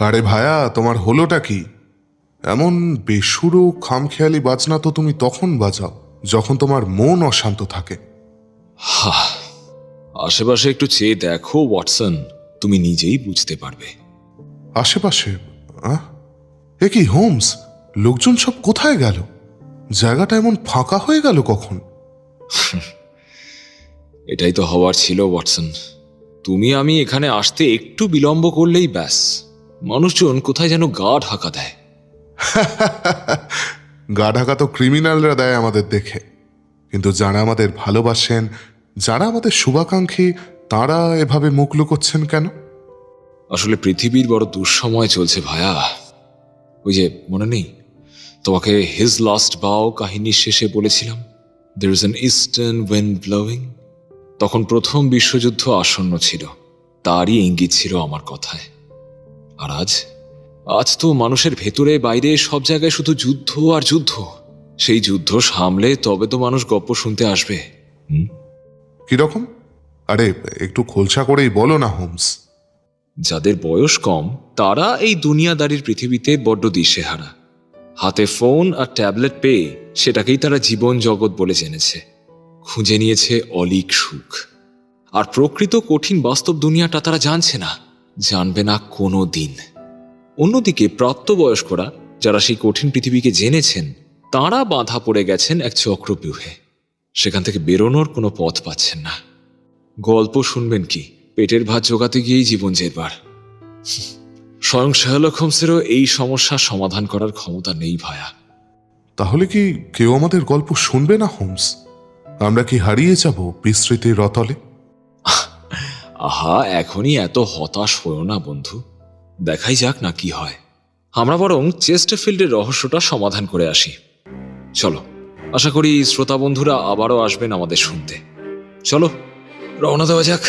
আরে ভায়া তোমার হলোটা কি? এমন বেসুরো খামখেয়ালি বাজনা তো তুমি তখন বাজাও যখন তোমার মন অশান্ত থাকে। হা আশেপাশে একটু চেয়ে দেখো ওয়াটসন। তুমি নিজেই বুঝতে পারবে। আশেপাশে? আহ? এ কি হোমস? লোকজন সব কোথায় গেল? জায়গাটা এমন ফাঁকা হয়ে গেল কখন? এটাই তো হওয়ার ছিল ওয়াটসন। তুমি আমি এখানে আসতে একটু বিলম্ব করলেই ব্যাস। মানুষজন কোথায় যেন গা ঢাকা দেয়। গা ঢাকা তো ক্রিমিনালরা দেয় আমাদের দেখে। কিন্তু যারা আমাদের ভালোবাসেন যারা আমাদের শুভাকাঙ্ক্ষী তারা এভাবে মুখ লুকোচ্ছেন কেন? আসলে পৃথিবীর বড় দুঃসময় চলছে ভায়া। ওই যে মনে নেই? তোমাকে হিজ লাস্ট বাও কাহিনীর শেষে বলেছিলাম there is an eastern wind blowing তখন প্রথম বিশ্বযুদ্ধ আসন্ন ছিল। তারই ইঙ্গিত ছিল আমার কথায়। আর আজ আজ তো মানুষের ভেতরে বাইরে সব জায়গায় শুধু যুদ্ধ আর যুদ্ধ। সেই যুদ্ধ সামলে তবে তো মানুষ গপ্প শুনতে আসবে। হুম? কীরকম? আরে একটু খোলসা করেই বলো না হোমস। যাদের বয়স কম তারা এই দুনিয়াদারির পৃথিবীতে বড্ড দিশেহারা। হাতে ফোন আর ট্যাবলেট পেয়ে সেটাকেই তারা জীবন জগৎ বলে জেনেছে। খুঁজে নিয়েছে অলিক সুখ। আর প্রকৃত কঠিন বাস্তব দুনিয়াটা তারা জানছে না। জানবে না কোনো দিন। অন্যদিকে প্রাপ্তবয়স্করা যারা সেই কঠিন পৃথিবীকে জেনেছেন, তারা বাধা পড়ে গেছেন এক চক্রব্যূহে। সেখান থেকে বেরোনোর কোনো পথ পাচ্ছেন না। গল্প শুনবেন কি? পেটের ভাত জোগাতে গিয়েই জীবন জেরবার। স্বয়ং শাহলক হোমসেরও এই সমস্যার সমাধান করার ক্ষমতা নেই ভায়া। তাহলে কি কেউ আমাদের গল্প শুনবে না, হোমস? আমরা কি হারিয়ে যাব বিস্তৃতির রতলে? আহা এখনই এত হতাশ হয়েও না বন্ধু। দেখাই যাক না কি হয়। আমরা বরং চেস্টারফিল্ডের রহস্যটা সমাধান করে আসি। চলো আশা করি শ্রোতা বন্ধুরা আবারও আসবেন আমাদের শুনতে। চলো রওনা দেওয়া যাক।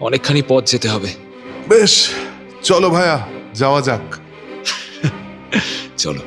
অনেকখানি পথ যেতে হবে। বেশ চলো ভায়া যাওয়া যাক। চলো।